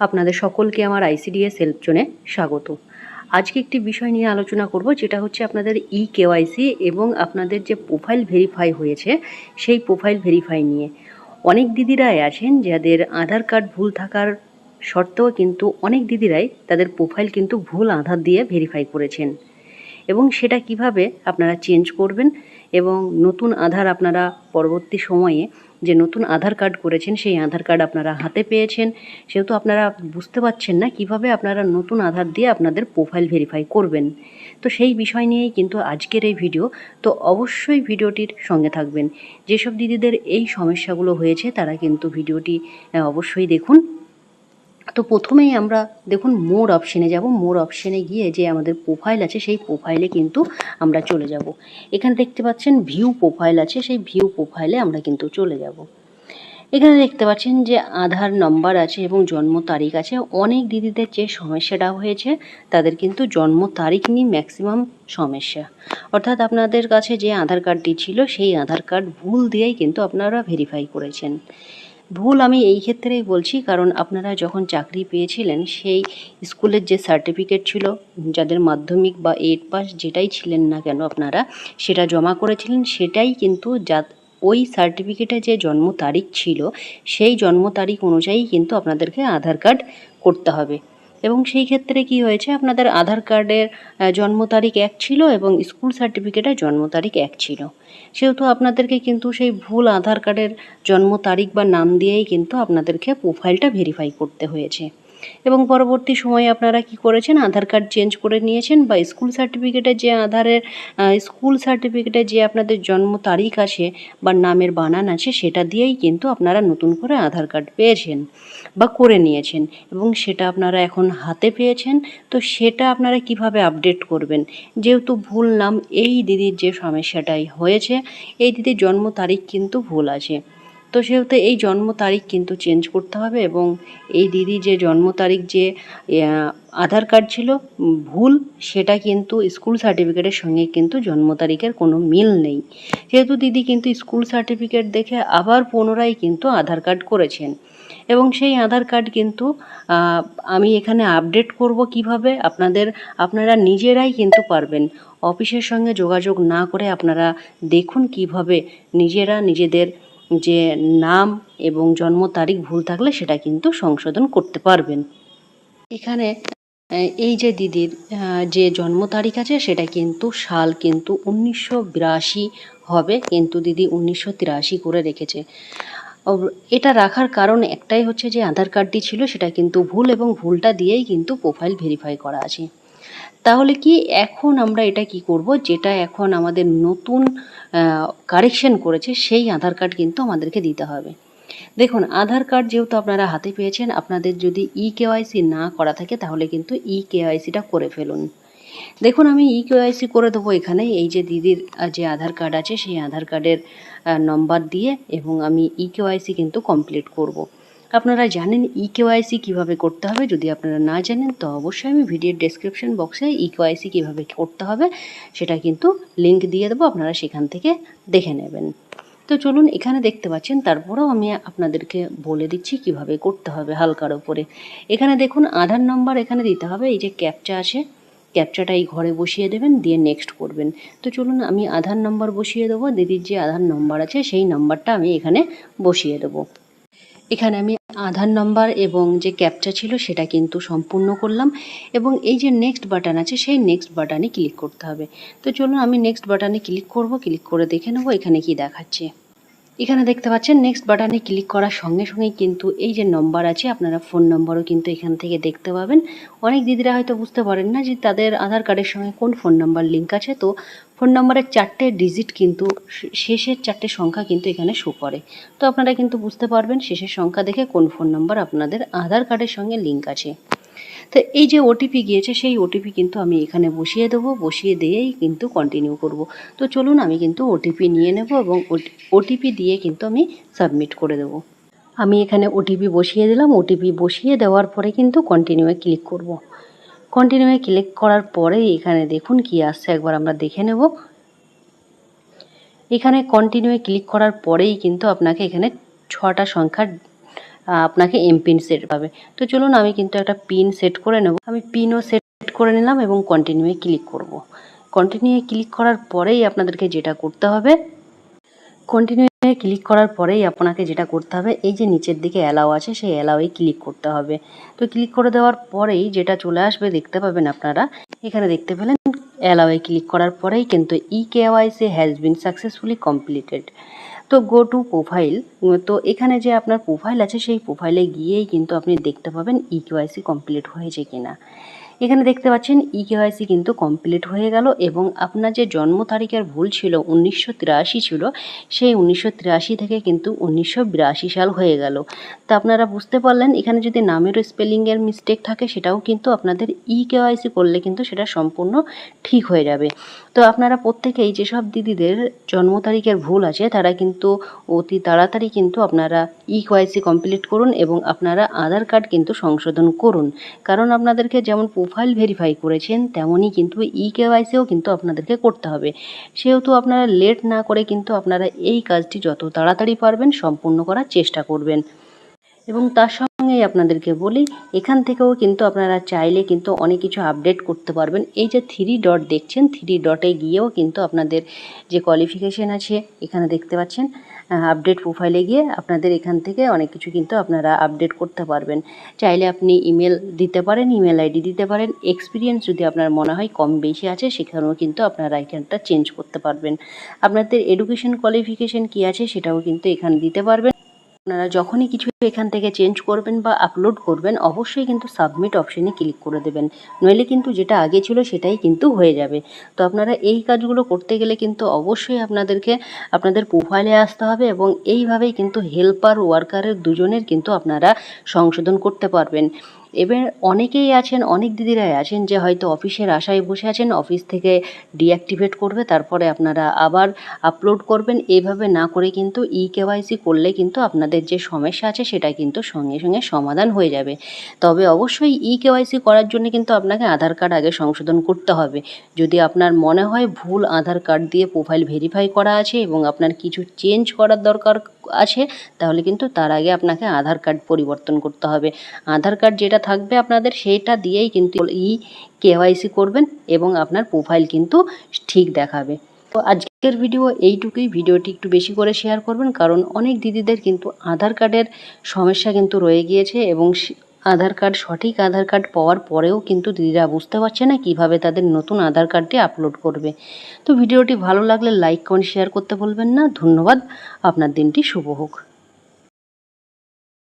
আপনাদের সকলকে আমার আইসিডিএস হেল্প জোনে স্বাগত। আজকে একটি বিষয় নিয়ে আলোচনা করব, যেটা হচ্ছে আপনাদের ই কেওয়াইসি এবং আপনাদের যে প্রোফাইল ভেরিফাই হয়েছে, সেই প্রোফাইল ভেরিফাই নিয়ে। অনেক দিদিরাই আছেন যাদের আধার কার্ড ভুল থাকার সত্ত্বেও কিন্তু অনেক দিদিরাই তাদের প্রোফাইল কিন্তু ভুল আধার দিয়ে ভেরিফাই করেছেন। এবং সেটা কীভাবে আপনারা চেঞ্জ করবেন এবং নতুন আধার আপনারা পরবর্তী সময়ে যে নতুন আধার কার্ড করেছেন, সেই আধার কার্ড আপনারা হাতে পেয়েছেন। সেহেতু আপনারা বুঝতে পারছেন না কীভাবে আপনারা নতুন আধার দিয়ে আপনাদের প্রোফাইল ভেরিফাই করবেন। তো সেই বিষয় নিয়েই কিন্তু আজকের এই ভিডিও তো অবশ্যই ভিডিওটির সঙ্গে থাকবেন। যেসব দিদিদের এই সমস্যাগুলো হয়েছে, তারা কিন্তু ভিডিওটি অবশ্যই দেখুন। তো প্রথমেই আমরা দেখুন মোর অপশানে যাব। মোর অপশানে গিয়ে যে আমাদের প্রোফাইল আছে, সেই প্রোফাইলে কিন্তু আমরা চলে যাব। এখানে দেখতে পাচ্ছেন ভিউ প্রোফাইল আছে, সেই ভিউ প্রোফাইলে আমরা কিন্তু চলে যাব। এখানে দেখতে পাচ্ছেন যে আধার নম্বর আছে এবং জন্ম তারিখ আছে। অনেক দিদিদের যে সমস্যাটা হয়েছে, তাদের কিন্তু জন্ম তারিখ নিয়ে ম্যাক্সিমাম সমস্যা। অর্থাৎ আপনাদের কাছে যে আধার কার্ডটি ছিল, সেই আধার কার্ড ভুল দিয়েই কিন্তু আপনারা ভেরিফাই করেছেন। ভুল আমি এই ক্ষেত্রেই বলছি, কারণ আপনারা যখন চাকরি পেয়েছিলেন, সেই স্কুলের যে সার্টিফিকেট ছিল, যাদের মাধ্যমিক বা এইট পাস যেটাই ছিলেন না কেন আপনারা, সেটা জমা করেছিলেন, সেটাই কিন্তু যা ওই সার্টিফিকেটে যে জন্ম তারিখ ছিল, সেই জন্ম তারিখ অনুযায়ী কিন্তু আপনাদেরকে আধার কার্ড করতে হবে। এবং সেই ক্ষেত্রে কি হয়েছে? আপনাদের আধার কার্ডের জন্ম তারিখ এক ছিল এবং স্কুল সার্টিফিকেটের জন্ম তারিখ এক ছিল। সেহেতু আপনাদেরকে কিন্তু সেই ভুল আধার কার্ডের জন্ম তারিখ বা নাম দিয়েই কিন্তু আপনাদেরকে প্রোফাইলটা ভেরিফাই করতে হয়েছে। এবং পরবর্তী সময়ে আপনারা কি করেছেন? আধার কার্ড চেঞ্জ করে নিয়েছেন বা স্কুল সার্টিফিকেটে যে আধারের স্কুল সার্টিফিকেটে যে আপনাদের জন্ম তারিখ আছে বা নামের বানান আছে সেটা দিয়েই কিন্তু আপনারা নতুন করে আধার কার্ড পেয়েছেন বা করে নিয়েছেন এবং সেটা আপনারা এখন হাতে পেয়েছেন। তো সেটা আপনারা কীভাবে আপডেট করবেন? যেহেতু ভুল নাম এই দিদির যে সমস্যাটাই হয়েছে, এই দিদির জন্ম তারিখ কিন্তু ভুল আছে। তো সেহেতু এই জন্ম তারিখ কিন্তু চেঞ্জ করতে হবে এবং এই দিদি যে জন্ম তারিখ যে আধার কার্ড ছিল ভুল, সেটা কিন্তু স্কুল সার্টিফিকেটের সঙ্গে কিন্তু জন্ম তারিখের কোনো মিল নেই। যেহেতু দিদি কিন্তু স্কুল সার্টিফিকেট দেখে আবার পুনরায় কিন্তু আধার কার্ড করেছেন। এবং সেই আধার কার্ড কিন্তু আমি এখানে আপডেট করব কীভাবে, আপনাদের, আপনারা নিজেরাই কিন্তু পারবেন। অফিসের সঙ্গে যোগাযোগ না করে আপনারা দেখুন কীভাবে নিজেরা নিজেদের যে নাম এবং জন্ম তারিখ ভুল থাকলে সেটা কিন্তু সংশোধন করতে পারবেন। এখানে এই যে দিদির যে জন্ম তারিখ আছে সেটা কিন্তু সাল কিন্তু উনিশশো বিরাশি হবে, কিন্তু দিদি উনিশশো তিরাশি করে রেখেছে। এটা রাখার কারণ একটাই হচ্ছে যে আধার কার্ডটি ছিল সেটা কিন্তু ভুল এবং ভুলটা দিয়েই কিন্তু প্রোফাইল ভেরিফাই করা আছে। তাহলে কি এখন আমরা এটা কি করব? যেটা এখন আমাদের নতুন কারেকশন করেছে, সেই আধার কার্ড কিন্তু আমাদেরকে দিতে হবে। দেখুন, আধার কার্ড যেহেতু আপনারা হাতে পেয়েছেন, আপনাদের যদি ই কেওয়াইসি না করা থাকে, তাহলে কিন্তু ই কেওয়াইসিটা করে ফেলুন। দেখুন, আমি ই কেওয়াইসি করে দেবো এখানে, এই যে দিদির যে আধার কার্ড আছে, সেই আধার কার্ডের নম্বর দিয়ে, এবং আমি ই কেওয়াইসি কিন্তু কমপ্লিট করব। আপনারা জানেন ই কেওয়াইসি কীভাবে করতে হবে? যদি আপনারা না জানেন, তো অবশ্যই আমি ভিডিওর ডেসক্রিপশন বক্সে ই কেওয়াইসি কীভাবে করতে হবে, সেটা কিন্তু লিঙ্ক দিয়ে দেবো, আপনারা সেখান থেকে দেখে নেবেন। তো চলুন, এখানে দেখতে পাচ্ছেন, তারপরেও আমি আপনাদেরকে বলে দিচ্ছি কীভাবে করতে হবে হালকার ওপরে এখানে দেখুন, আধার নম্বর এখানে দিতে হবে, এই যে ক্যাপচা আছে ক্যাপচাটা এই ঘরে বসিয়ে দেবেন, দিয়ে নেক্সট করবেন। তো চলুন, আমি আধার নম্বর বসিয়ে দেবো, দিদির যে আধার নম্বর আছে, সেই নাম্বারটা আমি এখানে বসিয়ে দেবো। এখানে আমি আধার নাম্বার এবং যে ক্যাপচা ছিল সেটা কিন্তু সম্পূর্ণ করলাম এবং এই যে নেক্সট বাটন আছে সেই নেক্সট বাটনে ক্লিক করতে হবে। তো চলুন আমি নেক্সট বাটনে ক্লিক করব ক্লিক করে দেখে নেব এখানে কি দেখাচ্ছে। এখানে দেখতে পাচ্ছেন নেক্সট বাটনে ক্লিক করার সঙ্গে সঙ্গেই কিন্তু এই যে নম্বর আছে, আপনারা ফোন নম্বরও কিন্তু এখান থেকে দেখতে পাবেন। অনেক দিদিরা হয়তো বুঝতে পারেন না যে তাদের আধার কার্ডের সঙ্গে কোন ফোন নাম্বার লিঙ্ক আছে, তো ফোন নম্বরের চারটে ডিজিট কিন্তু শেষের চারটে সংখ্যা কিন্তু এখানে শো করে। তো আপনারা কিন্তু বুঝতে পারবেন শেষের সংখ্যা দেখে কোন ফোন নাম্বার আপনাদের আধার কার্ডের সঙ্গে লিঙ্ক আছে। তো এই যে ওটিপি গিয়েছে, সেই ওটিপি কিন্তু আমি এখানে বসিয়ে দেবো, বসিয়ে দিয়েই কিন্তু কন্টিনিউ করব। তো চলুন আমি কিন্তু ওটিপি নিয়ে নেব এবং ওটিপি দিয়ে কিন্তু আমি সাবমিট করে দেব। আমি এখানে ওটিপি বসিয়ে দিলাম ওটিপি বসিয়ে দেওয়ার পরে কিন্তু কন্টিনিউয়ে ক্লিক করব। কন্টিনিউয়ে ক্লিক করার পরে এখানে দেখুন কি আসছে একবার আমরা দেখে নেব। এখানে কন্টিনিউয়ে ক্লিক করার পরেই কিন্তু আপনাকে এখানে ছটা সংখ্যার আহ, আপনাকে এমপিন সেট পাবে। তো চলুন আমি কিন্তু একটা পিন সেট করে নেব। আমি পিনও সেট করে নিলাম এবং কন্টিনিউয়ে ক্লিক করব। কন্টিনিউয়ে ক্লিক করার পরেই আপনাদেরকে যেটা করতে হবে কন্টিনিউয়ে ক্লিক করার পরেই আপনাকে যেটা করতে হবে, এই যে নিচের দিকে অ্যালাও আছে, সেই অ্যালাওয়ে ক্লিক করতে হবে। তো ক্লিক করে দেওয়ার পরেই যেটা চলে আসবে, দেখতে পাবেন আপনারা, এখানে দেখতে পেলেন অ্যালাওয়ে ক্লিক করার পরেই কিন্তু e KYC has been successfully completed তো গো টু প্রোফাইল তো এখানে যে আপনার প্রোফাইল আছে, সেই প্রোফাইলে গিয়েই কিন্তু আপনি দেখতে পাবেন ই কেওয়াইসি কমপ্লিট হয়েছে কিনা। এখানে দেখতে পাচ্ছেন ই কেওয়াইসি কিন্তু কমপ্লিট হয়ে গেল এবং আপনার যে জন্ম তারিখের ভুল ছিল উনিশশো তিরাশি ছিল, সেই উনিশশো তিরাশি থেকে কিন্তু উনিশশো বিরাশি সাল হয়ে গেল। তা আপনারা বুঝতে পারলেন, এখানে যদি নামেরও স্পেলিংয়ের মিস্টেক থাকে, সেটাও কিন্তু আপনাদের ই কেওয়াইসি করলে কিন্তু সেটা সম্পূর্ণ ঠিক হয়ে যাবে। তো আপনারা প্রত্যেকেই যেসব দিদিদের জন্ম তারিখের ভুল আছে, তারা কিন্তু অতি তাড়াতাড়ি কিন্তু আপনারা ই কেওয়াইসি কমপ্লিট করুন এবং আপনারা আধার কার্ড কিন্তু সংশোধন করুন। কারণ আপনাদেরকে যেমন প্রোফাইল ভেরিফাই করেছেন, তেমনই কিন্তু ই কেওয়াইসিও কিন্তু আপনাদেরকে করতে হবে। সেহেতু আপনারা লেট না করে কিন্তু আপনারা এই কাজটি যত তাড়াতাড়ি পারবেন সম্পূর্ণ করার চেষ্টা করবেন। এবং তার সঙ্গেই আপনাদেরকে বলি, এখান থেকেও কিন্তু আপনারা চাইলে কিন্তু অনেক কিছু আপডেট করতে পারবেন। এই যে থ্রি ডট দেখছেন থ্রি ডটে গিয়েও কিন্তু আপনাদের যে কোয়ালিফিকেশন আছে, এখানে দেখতে পাচ্ছেন। আপডেট প্রোফাইলে গিয়ে আপনাদের এখান থেকে অনেক কিছু কিন্তু আপনারা আপডেট করতে পারবেন। চাইলে আপনি ইমেল দিতে পারেন ইমেল আইডি দিতে পারেন। এক্সপিরিয়েন্স যদি আপনার মনে হয় কম বেশি আছে, সেখানেও কিন্তু আপনারা এখানটা চেঞ্জ করতে পারবেন। আপনাদের এডুকেশন কোয়ালিফিকেশন কী আছে, সেটাও কিন্তু এখানে দিতে পারবেন। আপনারা যখনই কিছু এখান থেকে চেঞ্জ করবেন বা আপলোড করবেন, অবশ্যই কিন্তু সাবমিট অপশানে ক্লিক করে দেবেন। নইলে কিন্তু যেটা আগে ছিল সেটাই কিন্তু হয়ে যাবে। তো আপনারা এই কাজগুলো করতে গেলে কিন্তু অবশ্যই আপনাদেরকে, আপনাদের প্রোফাইলে আসতে হবে এবং এইভাবেই কিন্তু হেল্পার ওয়ার্কারের দুজনের কিন্তু আপনারা সংশোধন করতে পারবেন। এবার অনেকেই আছেন, অনেক দিদিরাই আছেন যে হয়তো অফিসের আশায় বসে আছেন, অফিস থেকে ডিঅ্যাক্টিভেট করবে, তারপরে আপনারা আবার আপলোড করবেন। এইভাবে না করে কিন্তু ই কেওয়াইসি করলে কিন্তু আপনাদের যে সমস্যা আছে সেটা কিন্তু সঙ্গে সঙ্গে সমাধান হয়ে যাবে। তবে অবশ্যই ই কেওয়াইসি করার জন্য কিন্তু আপনাকে আধার কার্ড আগে সংশোধন করতে হবে। যদি আপনার মনে হয় ভুল আধার কার্ড দিয়ে প্রোফাইল ভেরিফাই করা আছে এবং আপনার কিছু চেঞ্জ করার দরকার আছে, তাহলে কিন্তু তার আগে আপনাকে আধার কার্ড পরিবর্তন করতে হবে। আধার কার্ড যেটা থাকবে আপনাদের সেটা দিয়েই কিন্তু ই কেওয়াইসি করবেন এবং আপনার প্রোফাইল কিন্তু ঠিক দেখাবে। তো আজকের ভিডিও এইটুকুই। ভিডিওটি একটু বেশি করে শেয়ার করবেন, কারণ অনেক দিদিদের কিন্তু আধার কার্ডের সমস্যা কিন্তু রয়ে গিয়েছে এবং আধার কার্ড, সঠিক আধার কার্ড পাওয়ার পরেও কিন্তু দিদিরা বুঝতে পারছে না কীভাবে তাদের নতুন আধার কার্ডটি আপলোড করবে। তো ভিডিওটি ভালো লাগলে লাইক কমেন্ট শেয়ার করতে বলবেন না। ধন্যবাদ। আপনার দিনটি শুভ হোক।